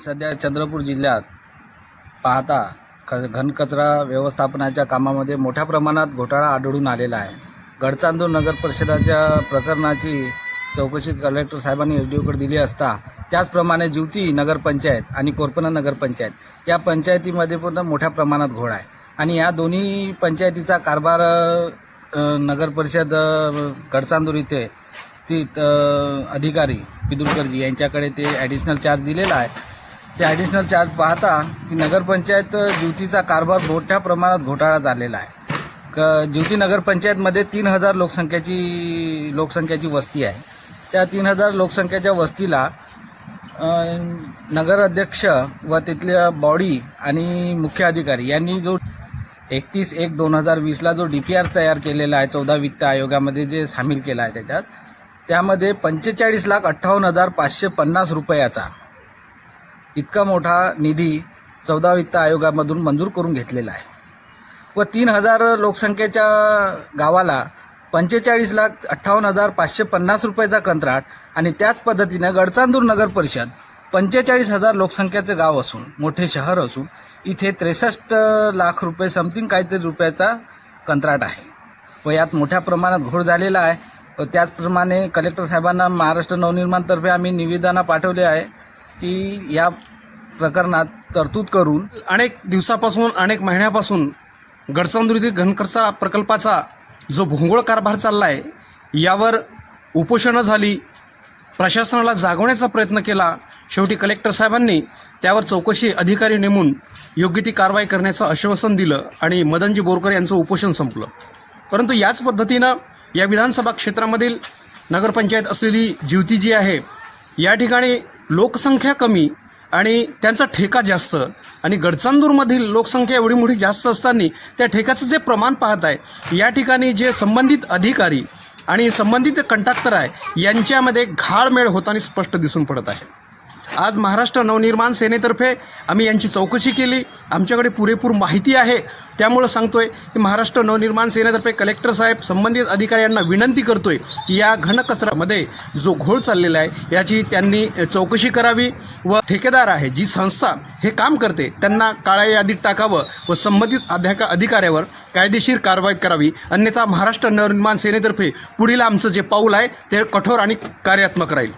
सध्या चंद्रपूर जिल्ह्यात पाहता क घनकचरा व्यवस्थापनाच्या कामामध्ये मोठ्या प्रमाणात घोटाळा आढळून आलेला आहे. गडचांदूर नगर परिषदाच्या प्रकरणाची चौकशी कलेक्टर साहेबांनी एस डी ओकडे दिली असता त्याचप्रमाणे ज्युती नगरपंचायत आणि कोरपना नगरपंचायत या पंचायतीमध्ये पण मोठ्या प्रमाणात घोळ आहे. आणि या दोन्ही पंचायतीचा कारभार नगरपरिषद गडचांदूर इथे स्थित अधिकारी पिदुरकरजी यांच्याकडे ते ॲडिशनल चार्ज दिलेला आहे. ते ॲडिशनल चार्ज पाहता की नगरपंचायत ज्युतीचा कारभार मोठ्या प्रमाणात घोटाळा झालेला आहे. क ज्युती नगरपंचायतमध्ये तीन हजार लोकसंख्येची लोकसंख्येची वस्ती आहे. त्या तीन हजार लोकसंख्येच्या वस्तीला नगराध्यक्ष नगर अध्यक्ष व तिथल्या बॉडी आणि मुख्य अधिकारी यांनी जो एकतीस एक दोन हजार वीसला जो डी पी आर तयार केलेला आहे चौदा वित्त आयोगामध्ये जे सामील केला आहे त्याच्यात त्यामध्ये पंचेचाळीस लाख अठ्ठावन्न हजार पाचशे पन्नास रुपयाचा इतका मोठा निधी चौदा वित्त आयोगामधून मंजूर करून घेतलेला आहे. व तीन हजार लोकसंख्येच्या गावाला पंचेचाळीस लाख अठ्ठावन्न हजार पाचशे पन्नास रुपयाचा कंत्राट आणि त्याच पद्धतीनं गडचांदूर नगर परिषद पंचेचाळीस हजार लोकसंख्येचं गाव असून मोठे शहर असून इथे त्रेसष्ट लाख रुपये समथिंग काहीतरी रुपयाचा कंत्राट आहे. व यात मोठ्या प्रमाणात घोळ झालेला आहे. व त्याचप्रमाणे कलेक्टर साहेबांना महाराष्ट्र नवनिर्माणतर्फे आम्ही निवेदना पाठवले आहे. की या प्रकरणात तरतूद करून अनेक दिवसापासून अनेक महिन्यापासून गडचांदुरीतील घनकरचा घनकचरा प्रकल्पाचा जो भोंगळ कारभार चालला आहे यावर उपोषणं झाली. प्रशासनाला जागवण्याचा प्रयत्न केला. शेवटी कलेक्टर साहेबांनी त्यावर चौकशी अधिकारी नेमून योग्य ती कारवाई करण्याचं आश्वासन दिलं आणि मदनजी बोरकर यांचं उपोषण संपलं. परंतु याच पद्धतीनं या विधानसभा क्षेत्रामधील नगरपंचायत असलेली ज्युती जी आहे या ठिकाणी लोकसंख्या कमी आणि त्यांचा ठेका जास्त आणि गडचांदूरमधील लोकसंख्या एवढी मोठी जास्त असताना त्या ठेक्याचं जे प्रमाण पाहत आहे या ठिकाणी जे संबंधित अधिकारी आणि संबंधित कंट्रॅक्टर आहे यांच्यामध्ये घाळमेळ होताना स्पष्ट दिसून पडत आहे. आज महाराष्ट्र नवनिर्माण सेनेतर्फे आम्ही यांची चौकशी केली. आमच्याकडे पुरेपूर माहिती आहे. त्यामुळं सांगतोय की महाराष्ट्र नवनिर्माण सेनेतर्फे कलेक्टर साहेब संबंधित अधिकाऱ्यांना विनंती करतोय की या घनकचऱ्यामध्ये जो घोळ चाललेला आहे याची त्यांनी चौकशी करावी व ठेकेदार आहे जी संस्था हे काम करते त्यांना काळ्या यादीत टाकावं व संबंधित अध्याका अधिकाऱ्यावर कायदेशीर कारवाई करावी. अन्यथा महाराष्ट्र नवनिर्माण सेनेतर्फे पुढील आमचं जे पाऊल आहे ते कठोर आणि कार्यात्मक राहील.